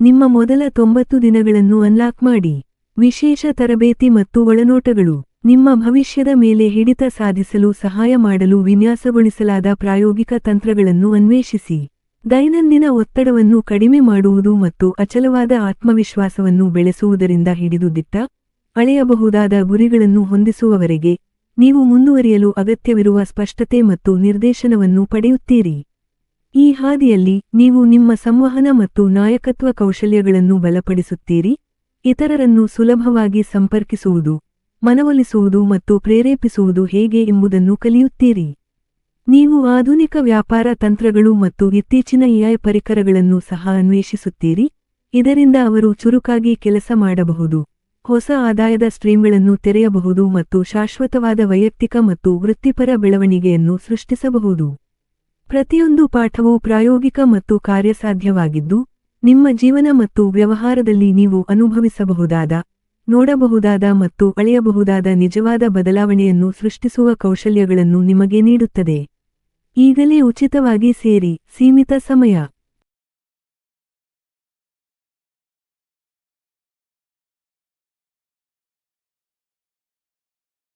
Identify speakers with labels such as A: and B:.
A: ನಿಮ್ಮ ಮೊದಲ ತೊಂಬತ್ತು ದಿನಗಳನ್ನು ಅನ್ಲಾಕ್ ಮಾಡಿ. ವಿಶೇಷ ತರಬೇತಿ ಮತ್ತು ಒಳನೋಟಗಳು. ನಿಮ್ಮ ಭವಿಷ್ಯದ ಮೇಲೆ ಹಿಡಿತ ಸಾಧಿಸಲು ಸಹಾಯ ಮಾಡಲು ವಿನ್ಯಾಸಗೊಳಿಸಲಾದ ಪ್ರಾಯೋಗಿಕ ತಂತ್ರಗಳನ್ನು ಅನ್ವೇಷಿಸಿ. ದೈನಂದಿನ ಒತ್ತಡವನ್ನು ಕಡಿಮೆ ಮಾಡುವುದು ಮತ್ತು ಅಚಲವಾದ ಆತ್ಮವಿಶ್ವಾಸವನ್ನು ಬೆಳೆಸುವುದರಿಂದ ಹಿಡಿದು ದಿಟ್ಟ, ಅಳೆಯಬಹುದಾದ ಗುರಿಗಳನ್ನು ಹೊಂದಿಸುವವರೆಗೆ, ನೀವು ಮುಂದುವರಿಯಲು ಅಗತ್ಯವಿರುವ ಸ್ಪಷ್ಟತೆ ಮತ್ತು ನಿರ್ದೇಶನವನ್ನು ಪಡೆಯುತ್ತೀರಿ. ಈ ಹಾದಿಯಲ್ಲಿ ನೀವು ನಿಮ್ಮ ಸಂವಹನ ಮತ್ತು ನಾಯಕತ್ವ ಕೌಶಲ್ಯಗಳನ್ನು ಬಲಪಡಿಸುತ್ತೀರಿ. ಇತರರನ್ನು ಸುಲಭವಾಗಿ ಸಂಪರ್ಕಿಸುವುದು, ಮನವೊಲಿಸುವುದು ಮತ್ತು ಪ್ರೇರೇಪಿಸುವುದು ಹೇಗೆ ಎಂಬುದನ್ನು ಕಲಿಯುತ್ತೀರಿ. ನೀವು ಆಧುನಿಕ ವ್ಯಾಪಾರ ತಂತ್ರಗಳು ಮತ್ತು ಇತ್ತೀಚಿನ ಎಐ ಪರಿಕರಗಳನ್ನು ಸಹ ಅನ್ವೇಷಿಸುತ್ತೀರಿ. ಇದರಿಂದ ಅವರು ಚುರುಕಾಗಿ ಕೆಲಸ ಮಾಡಬಹುದು, ಹೊಸ ಆದಾಯದ ಸ್ಟ್ರೀಮ್ಗಳನ್ನು ತೆರೆಯಬಹುದು ಮತ್ತು ಶಾಶ್ವತವಾದ ವೈಯಕ್ತಿಕ ಮತ್ತು ವೃತ್ತಿಪರ ಬೆಳವಣಿಗೆಯನ್ನು ಸೃಷ್ಟಿಸಬಹುದು. ಪ್ರತಿಯೊಂದು ಪಾಠವೂ ಪ್ರಾಯೋಗಿಕ ಮತ್ತು ಕಾರ್ಯಸಾಧ್ಯವಾಗಿದ್ದು, ನಿಮ್ಮ ಜೀವನ ಮತ್ತು ವ್ಯವಹಾರದಲ್ಲಿ ನೀವು ಅನುಭವಿಸಬಹುದಾದ, ನೋಡಬಹುದಾದ ಮತ್ತು ಅಳೆಯಬಹುದಾದ ನಿಜವಾದ ಬದಲಾವಣೆಯನ್ನು ಸೃಷ್ಟಿಸುವ ಕೌಶಲ್ಯಗಳನ್ನು ನಿಮಗೆ ನೀಡುತ್ತದೆ. ಈಗಲೇ ಉಚಿತವಾಗಿ ಸೇರಿ, ಸೀಮಿತ ಸಮಯ.